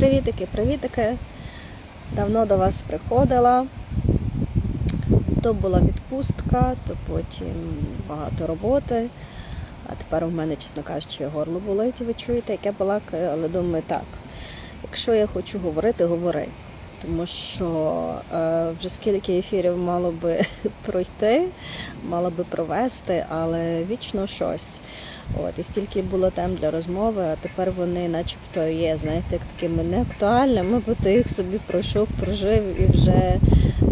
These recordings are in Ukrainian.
Привітики, привітики. Давно до вас приходила. То була відпустка, то потім багато роботи. А тепер у мене, чесно кажучи, горло болить, ви чуєте, яке балакає, але думаю, так. Якщо я хочу говорити, говори. Тому що е, вже скільки ефірів мало би пройти, мало би провести, але вічно щось. От, і стільки було тем для розмови, а тепер вони начебто є, знаєте, такими неактуальними, бо ти їх собі пройшов, прожив і вже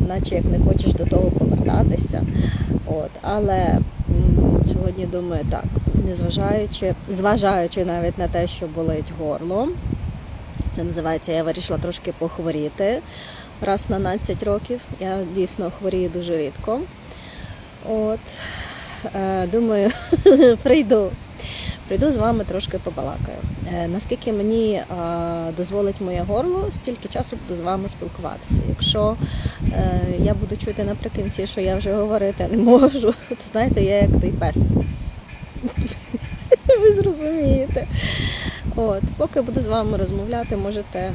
наче як не хочеш до того повертатися. От, але сьогодні думаю так, незважаючи, зважаючи навіть на те, що болить горло, це називається, я вирішила трошки похворіти раз на 12 років. Я дійсно хворію дуже рідко. От, е, думаю, прийду. Прийду з вами трошки побалакаю. Е, наскільки мені е, дозволить моє горло, стільки часу буду з вами спілкуватися. Якщо е, я буду чути наприкінці, що я вже говорити не можу, то знаєте, я як той пес. Ви зрозумієте. От, поки буду з вами розмовляти, можете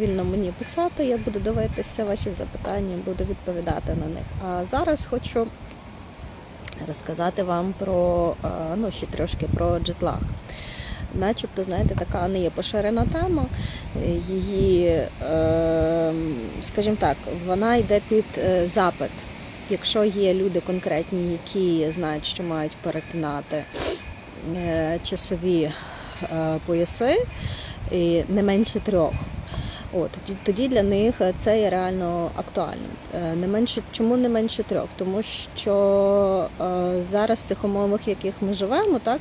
вільно мені писати, я буду дивитися ваші запитання, буду відповідати на них. А зараз хочу розказати вам про е, ну, ще трошки про джетлаг. Начебто, знаєте, така не є поширена тема. Її, е, скажімо так, вона йде під е, запит. Якщо є люди конкретні, які знають, що мають перетинати е, часові пояси, і не менше трьох. От, тоді, для них це є реально актуальним. Е, Не менше, чому не менше трьох? Тому що е, зараз в цих умовах, в яких ми живемо, так,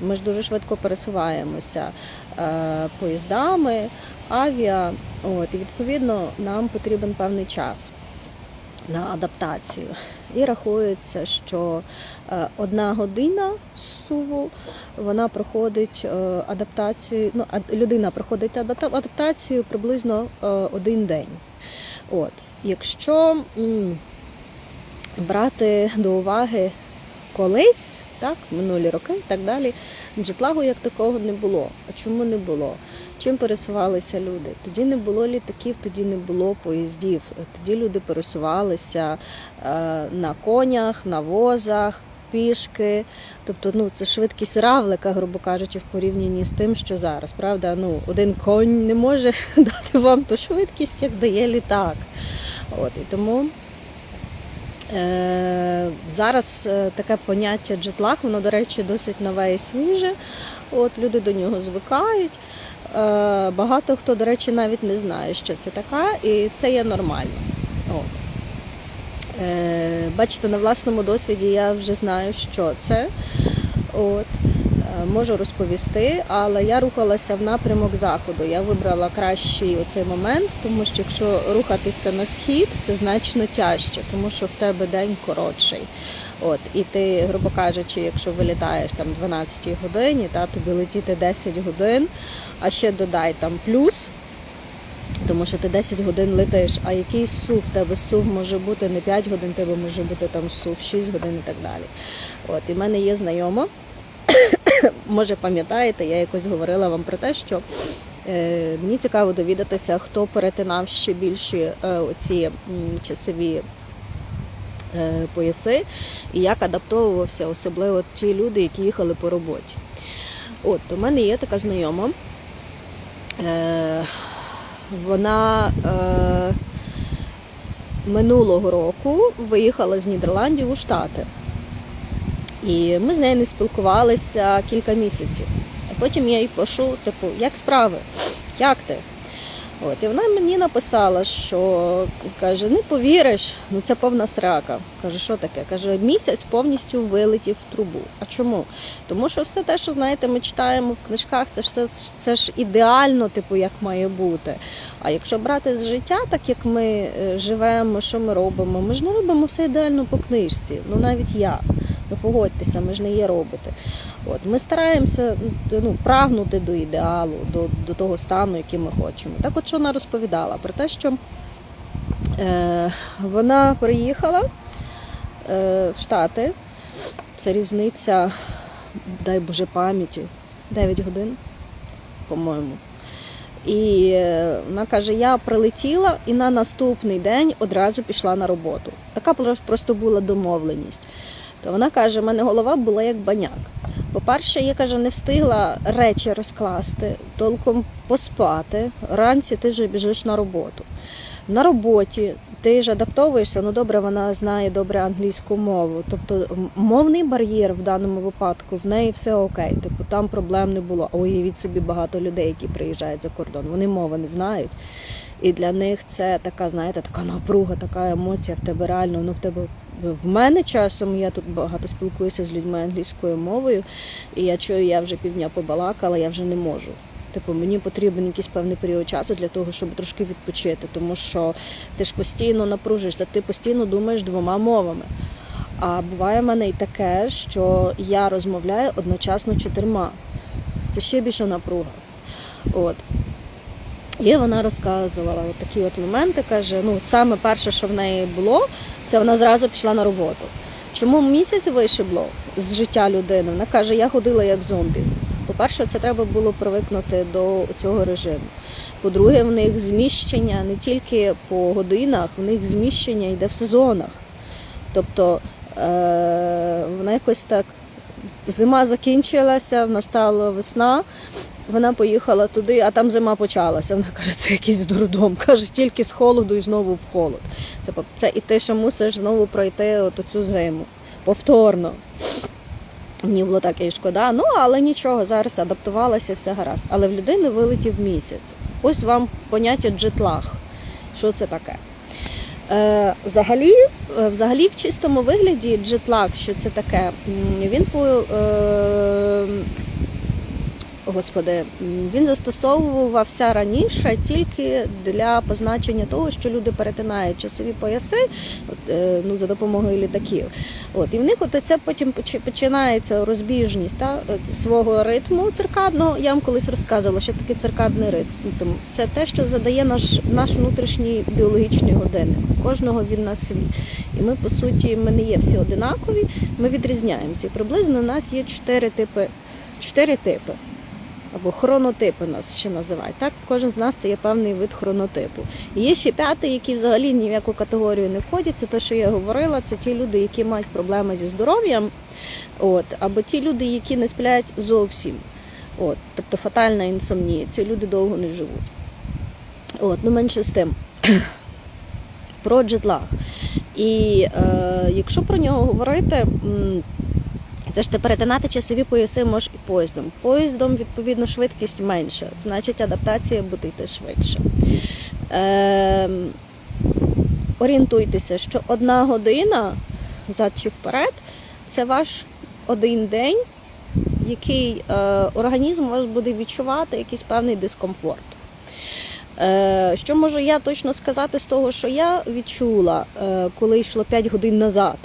ми ж дуже швидко пересуваємося е, поїздами, авіа. От, і відповідно нам потрібен певний час на адаптацію. І рахується, що е, одна година суву вона проходить е, адаптацію. Ну, людина проходить адапта- адаптацію приблизно е, один день. От, якщо брати до уваги колись, так, минулі роки і так далі, джетлагу як такого не було. А чому не було? Чим пересувалися люди? Тоді не було літаків, тоді не було поїздів. Тоді люди пересувалися е, на конях, на возах, пішки. Тобто, ну це швидкість равлика, грубо кажучи, в порівнянні з тим, що зараз. Правда, ну один конь не може дати вам ту швидкість, як дає літак. От і тому. Е, Зараз е, таке поняття джетлаг, воно, до речі, досить нове і свіже. От, люди до нього звикають. Е, Багато хто, до речі, навіть не знає, що це таке, і це є нормально. От. Бачите, на власному досвіді я вже знаю, що це. От. Можу розповісти, але я рухалася в напрямок заходу. Я вибрала кращий оцей момент, тому що якщо рухатися на схід, це значно тяжче, тому що в тебе день коротший. От, і ти, грубо кажучи, якщо вилітаєш там 12 годині, та тобі летіти 10 годин, а ще додай там плюс, тому що ти 10 годин летиш, а який сув в тебе сув може бути не 5 годин, тебе може бути там сув 6 годин і так далі. От, і в мене є знайома, може пам'ятаєте, я якось говорила вам про те, що е, мені цікаво довідатися, хто перетинав ще більші е, оці м, часові е, пояси і як адаптовувався, особливо ті люди, які їхали по роботі. От, у мене є така знайома. Е, вона минулого року виїхала з Нідерландів у Штати. І ми з нею не спілкувалися кілька місяців. А потім я їй пишу, типу, як справи? Як ти? От, і вона мені написала, що каже, не повіриш, ну це повна срака. Каже, що таке? Каже, місяць повністю вилетів в трубу. А чому? Тому що все те, що знаєте, ми читаємо в книжках, це ж все це ж ідеально, типу, як має бути. А якщо брати з життя, так як ми е, живемо, що ми робимо, ми ж не робимо все ідеально по книжці. Ну навіть я. Ну погодьтеся, ми ж не є роботи. От ми стараємося ну, прагнути до ідеалу, до, до того стану, який ми хочемо. Так, от що вона розповідала про те, що е, вона приїхала е, в Штати. Це різниця, дай Боже пам'яті, 9 годин, по-моєму. І е, вона каже: я прилетіла і на наступний день одразу пішла на роботу. Така просто була домовленість. То вона каже, в мене голова була як баняк. По-перше, я каже, не встигла речі розкласти, толком поспати. Ранці ти вже біжиш на роботу. На роботі ти ж адаптовуєшся, ну добре, вона знає добре англійську мову. Тобто мовний бар'єр в даному випадку в неї все окей. Типу там проблем не було. А уявіть собі багато людей, які приїжджають за кордон. Вони мови не знають. І для них це така, знаєте, така напруга, така емоція в тебе реально. Ну в тебе в мене часом я тут багато спілкуюся з людьми англійською мовою, і я чую, я вже півдня побалакала, я вже не можу. Типу, мені потрібен якийсь певний період часу для того, щоб трошки відпочити, тому що ти ж постійно напружишся, ти постійно думаєш двома мовами. А буває в мене і таке, що я розмовляю одночасно чотирма. Це ще більше напруга. От. І вона розказувала от такі от моменти, каже, ну саме перше, що в неї було, це вона зразу пішла на роботу. Чому місяць вишибло з життя людини? Вона каже, я ходила як зомбі. По-перше, це треба було привикнути до цього режиму. По-друге, в них зміщення не тільки по годинах, в них зміщення йде в сезонах. Тобто е- вона якось так зима закінчилася, настала весна. Вона поїхала туди, а там зима почалася. Вона каже, це якийсь дурдом. Каже, тільки з холоду і знову в холод. Тобто це і ти ще мусиш знову пройти от цю зиму повторно. Мені було так і шкода. Ну, але нічого, зараз адаптувалася, все гаразд. Але в людини вилетів місяць. Ось вам поняття джетлаг. Що це таке? Е, взагалі, е, взагалі, в чистому вигляді джетлаг, що це таке, він по. Е, Господи, він застосовувався раніше тільки для позначення того, що люди перетинають часові пояси от, е, ну, за допомогою літаків. От, і в них от це потім починається розбіжність та, свого ритму циркадного. Я вам колись розказувала, що таке циркадний ритм. Це те, що задає наш, наш внутрішній біологічний годинник. Кожного він на свій. І ми, по суті, ми не є всі одинакові, ми відрізняємося. І приблизно у нас є чотири типи. Чотири типи або хронотипи нас ще називають. Так, кожен з нас це є певний вид хронотипу. І є ще п'ятий, який взагалі ні в яку категорію не входять. Це те, що я говорила, це ті люди, які мають проблеми зі здоров'ям, от, або ті люди, які не сплять зовсім. От, тобто фатальна інсомнія. Ці люди довго не живуть. От, ну менше з тим. Про джетлаг. І е, якщо про нього говорити, це ж ти перетинати часові пояси можеш і поїздом. Поїздом, відповідно, швидкість менша, значить адаптація буде йти швидше. Е, орієнтуйтеся, що одна година взад чи вперед це ваш один день, який е, організм у вас буде відчувати якийсь певний дискомфорт. Е, Що можу я точно сказати з того, що я відчула, е, коли йшло 5 годин назад?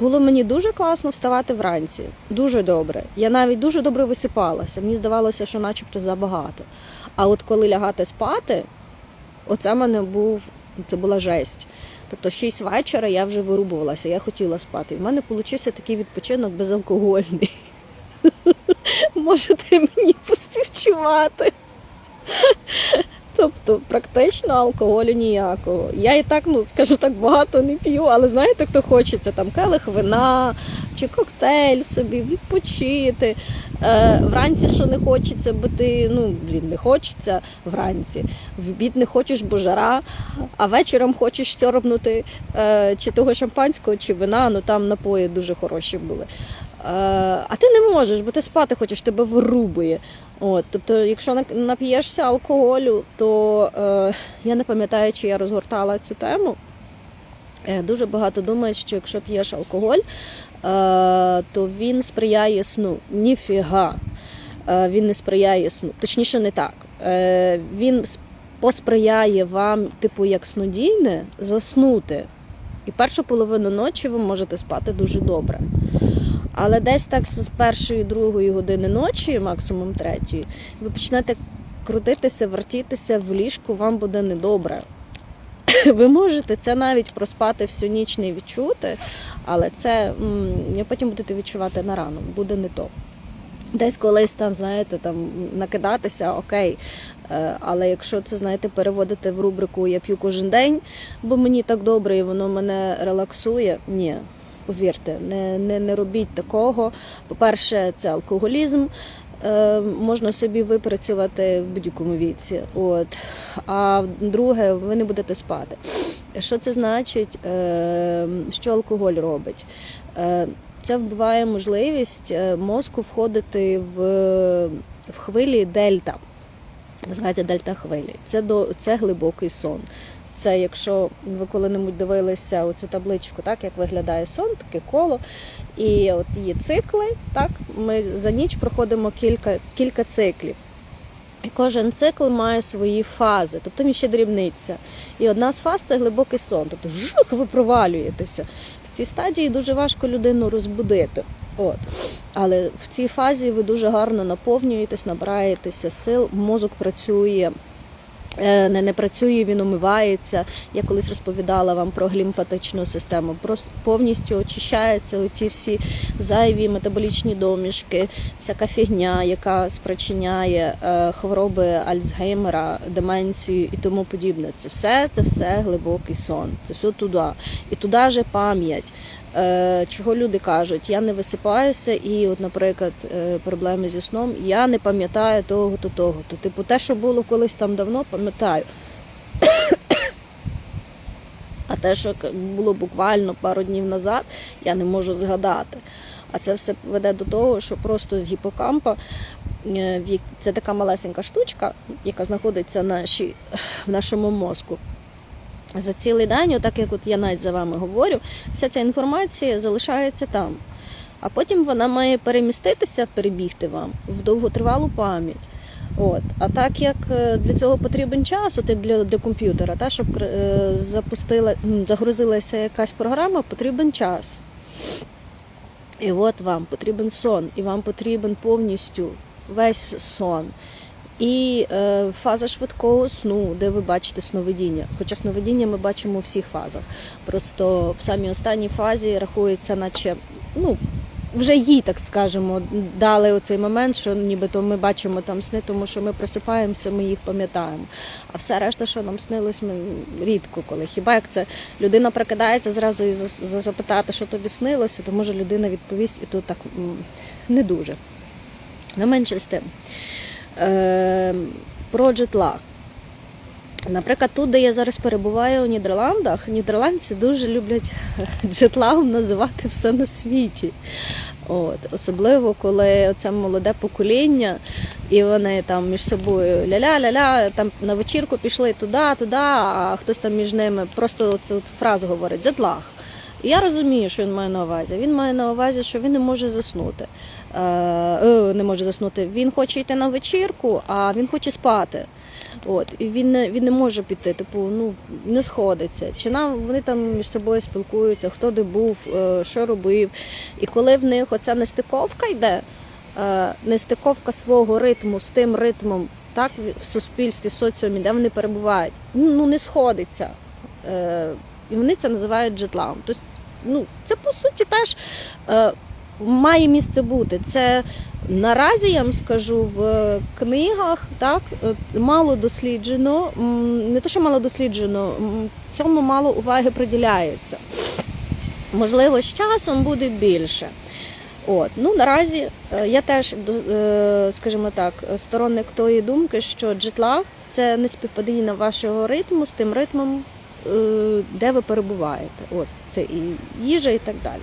Було мені дуже класно вставати вранці, дуже добре. Я навіть дуже добре висипалася. Мені здавалося, що начебто забагато. А от коли лягати спати, оце мене був це була жесть. Тобто, 6 вечора я вже вирубувалася, я хотіла спати. І в мене получився такий відпочинок безалкогольний. Можете мені поспівчувати. Тобто, практично алкоголю ніякого. Я і так, ну скажу так, багато не п'ю, але знаєте, хто хочеться там келих вина чи коктейль собі, відпочити. Е, вранці що не хочеться, бо ти ну блін, не хочеться вранці. В обід не хочеш, бо жара, а вечором хочеш сьорбнути е, чи того шампанського, чи вина, ну там напої дуже хороші були. Е, а ти не можеш, бо ти спати хочеш, тебе вирубує. От, тобто, якщо нап'єшся алкоголю, то е, я не пам'ятаю, чи я розгортала цю тему. Е, дуже багато думають, що якщо п'єш алкоголь, е, то він сприяє сну. Ніфіга. Е, він не сприяє сну. Точніше, не так. Е, він посприяє вам, типу, як снодійне, заснути. І першу половину ночі ви можете спати дуже добре. Але десь так з першої, другої години ночі, максимум третьої, ви почнете крутитися, вертітися в ліжку, вам буде недобре. Ви можете це навіть проспати всю ніч не відчути, але це потім будете відчувати на рану, буде не то. Десь колись там, знаєте, там накидатися, окей. Е, Але якщо це, знаєте, переводити в рубрику Я п'ю кожен день, бо мені так добре і воно мене релаксує. Ні, повірте, не, не, не робіть такого. По-перше, це алкоголізм. Е, Можна собі випрацювати в будь-якому віці. От. А друге, ви не будете спати. Що це значить? Е, Що алкоголь робить? Е, Це вбиває можливість е, мозку входити в, в хвилі дельта. Називається дельта хвилі. Це до це глибокий сон. Це якщо ви коли-небудь дивилися оцю табличку, так як виглядає сон, таке коло. І от є цикли, так ми за ніч проходимо кілька, кілька циклів. І кожен цикл має свої фази, тобто він ще дрібниця. І одна з фаз це глибокий сон. Тобто жух, ви провалюєтеся. В цій стадії дуже важко людину розбудити. От. Але в цій фазі ви дуже гарно наповнюєтесь, набираєтеся сил, мозок працює. Е, Не, не працює, він умивається. Я колись розповідала вам про глімфатичну систему. Просто повністю очищаються оці всі зайві метаболічні домішки, всяка фігня, яка спричиняє е, хвороби Альцгеймера, деменцію і тому подібне. Це все, це все глибокий сон. Це все туди. І туди же пам'ять. Е, Чого люди кажуть, я не висипаюся, і, от, наприклад, е, проблеми зі сном, я не пам'ятаю того, то того. То, типу, те, що було колись там давно, пам'ятаю. А те, що було буквально пару днів назад, я не можу згадати. А це все веде до того, що просто з гіпокампа е, це така малесенька штучка, яка знаходиться в нашому мозку. За цілий день, отак як от я навіть за вами говорю, вся ця інформація залишається там. А потім вона має переміститися, перебігти вам в довготривалу пам'ять. От. А так як е, для цього потрібен час, от як для, для комп'ютера, та, щоб е, запустила, загрузилася якась програма, потрібен час. І от вам потрібен сон, і вам потрібен повністю весь сон. І е, фаза швидкого сну, де ви бачите сновидіння. Хоча сновидіння ми бачимо у всіх фазах. Просто в самій останній фазі рахується, наче ну, вже їй, так скажемо, дали оцей момент, що нібито ми бачимо там сни, тому що ми просипаємося, ми їх пам'ятаємо. А все решта, що нам снилось, ми рідко коли. Хіба як це людина прокидається зразу і за- запитати, що тобі снилося, то може людина відповість і тут так не дуже. Не менше з тим. Е, про джетлаг. Наприклад, тут, де я зараз перебуваю у Нідерландах, нідерландці дуже люблять джетлагом називати все на світі. От, особливо, коли це молоде покоління, і вони там між собою ля-ля-ля-ля, там на вечірку пішли туди, туди, а хтось там між ними просто цю фразу говорить джетлаг. І я розумію, що він має на увазі. Він має на увазі, що він не може заснути. Е, е, не може заснути. Він хоче йти на вечірку, а він хоче спати. От, і він не, він не може піти, типу, ну не сходиться. Чи нам вони там між собою спілкуються, хто де був, е, що робив. І коли в них оця нестиковка йде, нестиковка свого ритму з тим ритмом, так в суспільстві, в соціумі, де вони перебувають, ну не сходиться. І вони це називають джетлагом. Тобто, ну, це по суті теж має місце бути. Це наразі я вам скажу в книгах так мало досліджено, не те, що мало досліджено, цьому мало уваги приділяється. Можливо, з часом буде більше. От, ну наразі е, я теж е, скажімо так, сторонник тої думки, що джетлаг це не співпадіння вашого ритму з тим ритмом, е, де ви перебуваєте. От це і їжа, і так далі.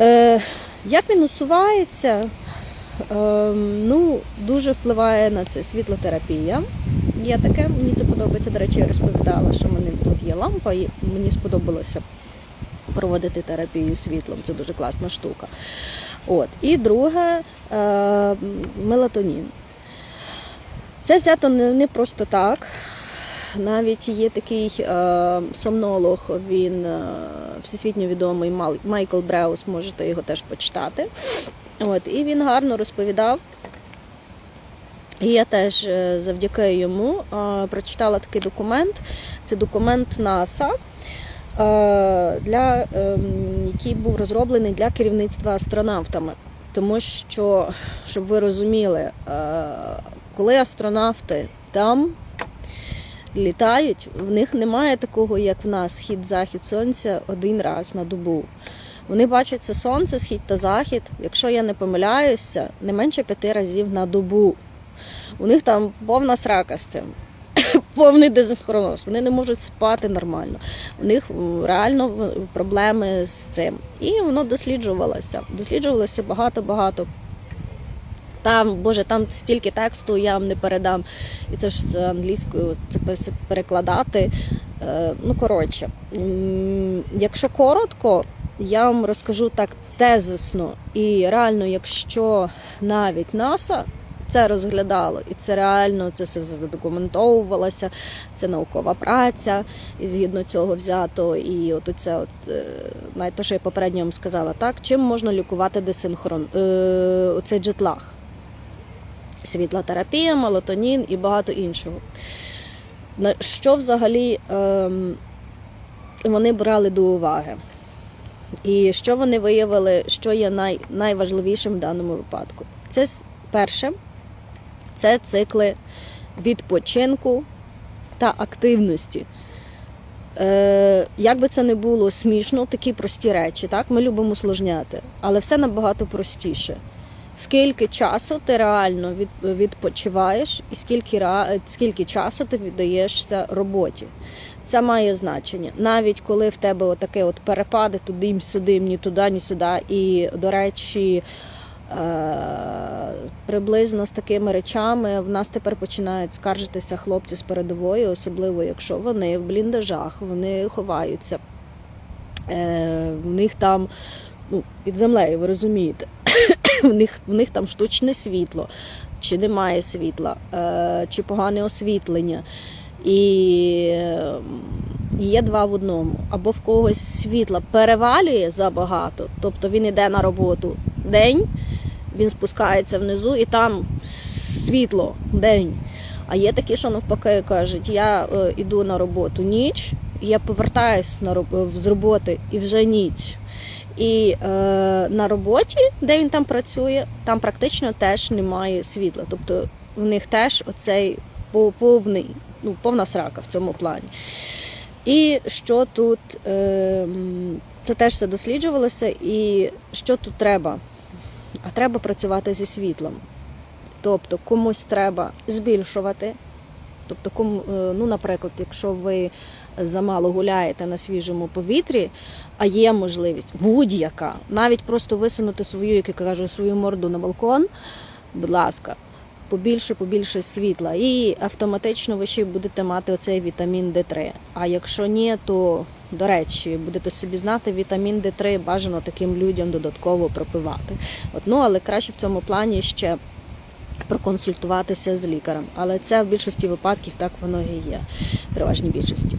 Е, як він усувається? Е, ну, дуже впливає на це світлотерапія. Є таке, мені це подобається. До речі, я розповідала, що в мене тут є лампа, і мені сподобалося проводити терапію світлом. Це дуже класна штука. От. І друге е, мелатонін. Це взято не просто так. Навіть є такий е, сомнолог, він е, всесвітньо відомий Майкл Бреус, можете його теж почитати. От, і він гарно розповідав. І я теж е, завдяки йому е, прочитала такий документ. Це документ НАСА, е, для, ем, який був розроблений для керівництва астронавтами. Тому що, щоб ви розуміли, е, коли астронавти там літають, в них немає такого, як в нас схід-захід сонця один раз на добу. Вони бачать це сонце, схід та захід, якщо я не помиляюся, не менше п'яти разів на добу. У них там повна срака з цим. Повний дезінхроноз. Вони не можуть спати нормально. У них реально проблеми з цим. І воно досліджувалося. Досліджувалося багато-багато. Там, Боже, там стільки тексту я вам не передам. І це ж з англійською це перекладати. Е, Ну, коротше, якщо коротко, я вам розкажу так тезисно. І реально, якщо навіть НАСА це розглядало, і це реально це все задокументовувалося, це наукова праця, і згідно цього взято. І от це, от, е, навіть те, що я попередньо вам сказала, так, чим можна лікувати десинхрон, е, оцей джетлаг? Світлотерапія, мелатонін і багато іншого. Що взагалі ем, вони брали до уваги? І що вони виявили, що є най, найважливішим в даному випадку? Це перше, це цикли відпочинку та активності. Е, як би це не було смішно, такі прості речі, так? Ми любимо усложняти, але все набагато простіше. Скільки часу ти реально відпочиваєш, і скільки, скільки часу ти віддаєшся роботі. Це має значення. Навіть коли в тебе отаке от перепади туди, сюди, ні туди, ні сюди. І, до речі, е, приблизно з такими речами в нас тепер починають скаржитися хлопці з передової, особливо якщо вони в бліндажах, вони ховаються. Е, в них там ну, під землею, ви розумієте, в них, в них там штучне світло, чи немає світла, е, чи погане освітлення. І е, є два в одному. Або в когось світла перевалює забагато, тобто він йде на роботу день, він спускається внизу і там світло день. А є такі, що навпаки кажуть, я е, іду на роботу ніч, я повертаюсь з роботи і вже ніч. І е, на роботі, де він там працює, там практично теж немає світла. Тобто в них теж оцей повний, ну, повна срака в цьому плані. І що тут, е, це теж все досліджувалося, і що тут треба? А треба працювати зі світлом. Тобто комусь треба збільшувати. Тобто, е, ну, наприклад, якщо ви замало гуляєте на свіжому повітрі, а є можливість будь-яка, навіть просто висунути свою, як я кажу, свою морду на балкон, будь ласка, побільше, побільше світла. І автоматично ви ще будете мати оцей вітамін Д3. А якщо ні, то, до речі, будете собі знати, вітамін Д3 бажано таким людям додатково пропивати. От, ну, але краще в цьому плані ще проконсультуватися з лікарем. Але це в більшості випадків так воно і є, в переважній більшості.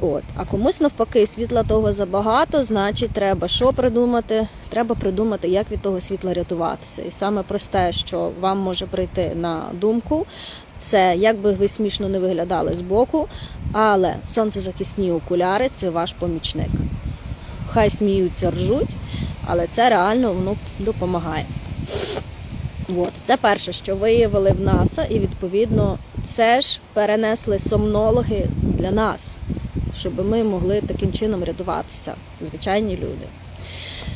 От. А комусь навпаки світла того забагато, значить, треба що придумати? Треба придумати, як від того світла рятуватися. І саме просте, що вам може прийти на думку, це як би ви смішно не виглядали збоку, але сонцезахисні окуляри це ваш помічник. Хай сміються, ржуть, але це реально воно допомагає. От. Це перше, що виявили в НАСА, і відповідно це ж перенесли сомнологи для нас, щоб ми могли таким чином рятуватися, звичайні люди.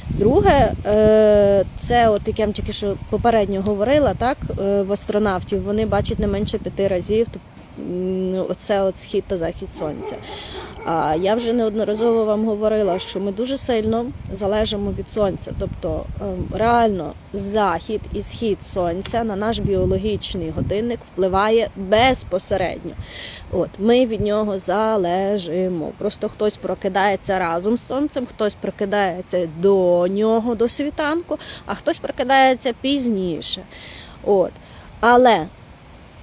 Друге, е, це от як я вам тільки що попередньо говорила, так, е, в астронавтів вони бачать не менше п'яти разів оце от схід та захід сонця. А я вже неодноразово вам говорила, що ми дуже сильно залежимо від сонця. Тобто ем, реально захід і схід сонця на наш біологічний годинник впливає безпосередньо. От ми від нього залежимо. Просто хтось прокидається разом з сонцем, хтось прокидається до нього, до світанку, а хтось прокидається пізніше. От. Але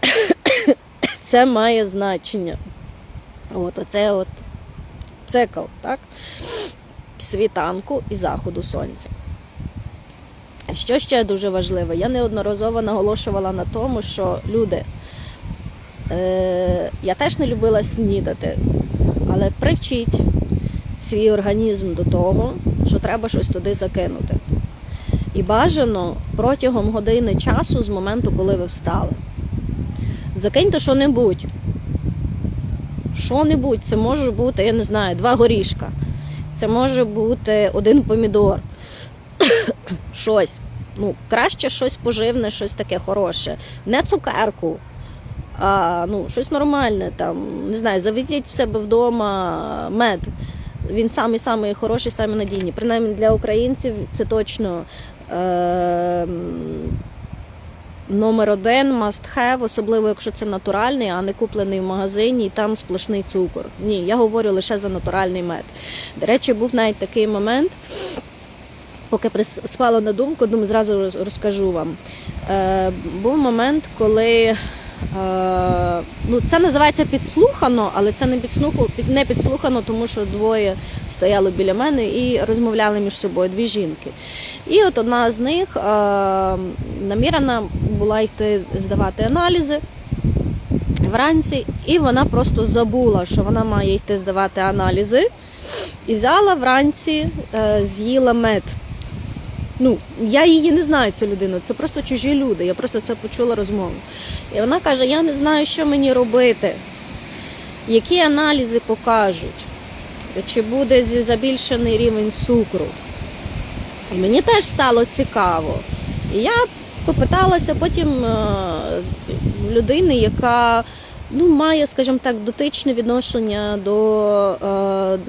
це має значення. От, оце от цикл, так? Світанку і заходу сонця. Що ще дуже важливе? Я неодноразово наголошувала на тому, що люди, е, я теж не любила снідати, але привчіть свій організм до того, що треба щось туди закинути. І бажано протягом години часу з моменту, коли ви встали. Закиньте що-небудь. Що-небудь, це може бути, я не знаю, два горішка. Це може бути один помідор. щось. Ну, краще щось поживне, щось таке хороше. Не цукерку, а ну, щось нормальне. Там, не знаю, завезіть в себе вдома мед. Він самий самий хороший, самий надійний. Принаймні для українців це точно е- номер один must have, особливо якщо це натуральний, а не куплений в магазині, і там сплошний цукор. Ні, я говорю лише за натуральний мед. До речі, був навіть такий момент, поки прис- на думку, думаю, зразу розкажу вам. Е, був момент, коли е, ну, це називається підслухано, але це не підслухано, не підслухано, тому що двоє стояли біля мене і розмовляли між собою, дві жінки. І от одна з них е, намірена була йти здавати аналізи вранці, і вона просто забула, що вона має йти здавати аналізи, і взяла вранці, е, з'їла мед. Ну, я її не знаю, цю людину, це просто чужі люди. Я просто це почула розмову. І вона каже: Я не знаю, що мені робити, які аналізи покажуть, чи буде забільшений рівень цукру. І мені теж стало цікаво. І я попиталася потім е, людини, яка ну, має, скажімо так, дотичне відношення до, е,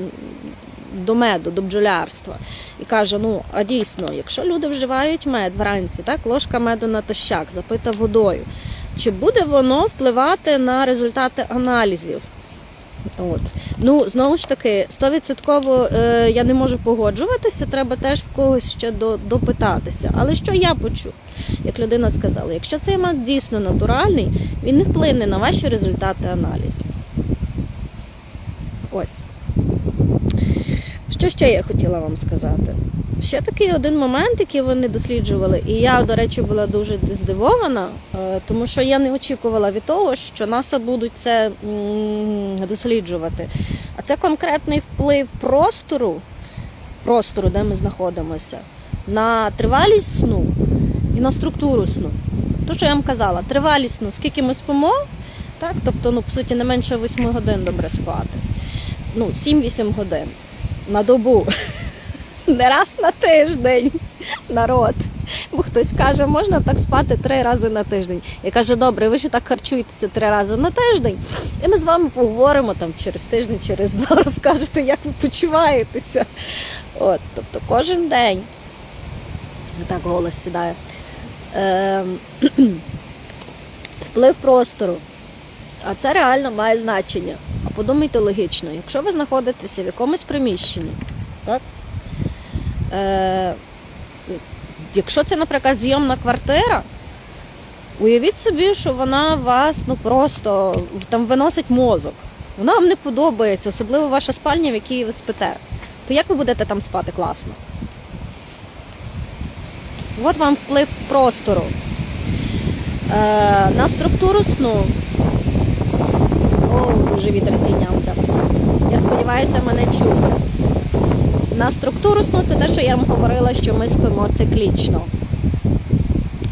до меду, до бджолярства. І каже: ну, а дійсно, якщо люди вживають мед вранці, так, ложка меду на тощак, запита водою, чи буде воно впливати на результати аналізів? От. Ну, знову ж таки, 100% е, я не можу погоджуватися, треба теж в когось ще до, допитатися. Але що я почув, як людина сказала, якщо цей мед дійсно натуральний, він не вплине на ваші результати аналізу. Ось. Що ще я хотіла вам сказати? Ще такий один момент, який вони досліджували, і я, до речі, була дуже здивована, е, тому що я не очікувала від того, що НАСА будуть це досліджувати. А це конкретний вплив простору, простору, де ми знаходимося, на тривалість сну і на структуру сну. То, що я вам казала, тривалість сну, скільки ми спимо, так, тобто, ну, по суті, не менше 8 годин добре спати. Ну, 7-8 годин на добу. Не раз на тиждень народ. Бо хтось каже, можна так спати три рази на тиждень. Я кажу, добре, ви ж так харчуєтеся три рази на тиждень. І ми з вами поговоримо там через тиждень, через два, розкажете, як ви почуваєтеся. От, тобто кожен день. Так голос сідає. Ем, вплив простору. А це реально має значення. А подумайте логічно, якщо ви знаходитеся в якомусь приміщенні, так? Е, якщо це, наприклад, зйомна квартира, уявіть собі, що вона вас ну просто там виносить мозок. Вона вам не подобається, особливо ваша спальня, в якій ви спите. То як ви будете там спати класно? От вам вплив простору. Е, на структуру сну. Вітер здійнявся. Я сподіваюся, мене чути. На структуру сну це те, що я вам говорила, що ми спимо циклічно.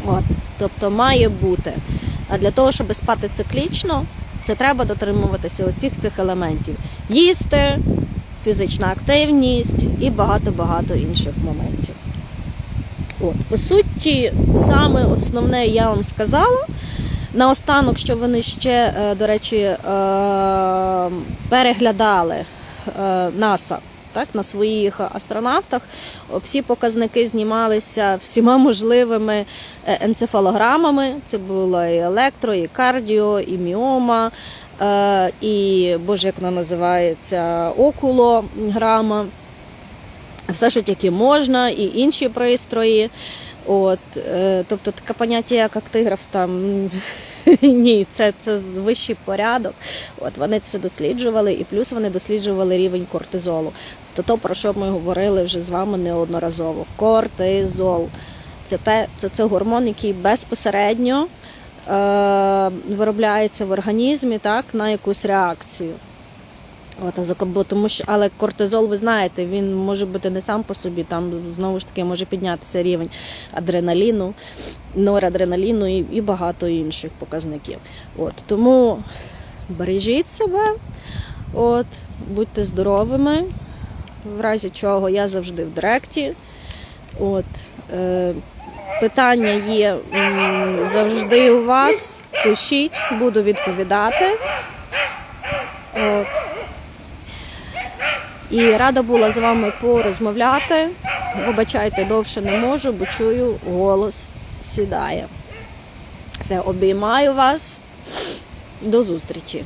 От, тобто має бути. А для того, щоб спати циклічно, це треба дотримуватися усіх цих елементів. Їсти, фізична активність і багато-багато інших моментів. От, по суті, саме основне я вам сказала. Наостанок, що вони ще, е, до речі, е, переглядали е, НАСА так, на своїх астронавтах. Всі показники знімалися всіма можливими енцефалограмами. Це було і електро, і кардіо, і міома, і боже, як вона називається, окулограма. Все, що тільки можна, і інші пристрої. От, е, тобто таке поняття, як актиграф, там ні, це, це вищий порядок. От вони це досліджували, і плюс вони досліджували рівень кортизолу. То то, про що ми говорили вже з вами неодноразово. Кортизол. Це те, це, це гормон, який безпосередньо е, виробляється в організмі так, на якусь реакцію. От, тому що, але кортизол, ви знаєте, він може бути не сам по собі, там знову ж таки може піднятися рівень адреналіну, норадреналіну і, і багато інших показників. От, тому бережіть себе, от, будьте здоровими, в разі чого я завжди в директі. От, е, питання є завжди у вас. Пишіть, буду відповідати. От. І рада була з вами порозмовляти. Вибачайте, довше не можу, бо чую, голос сідає. Все, обіймаю вас. До зустрічі.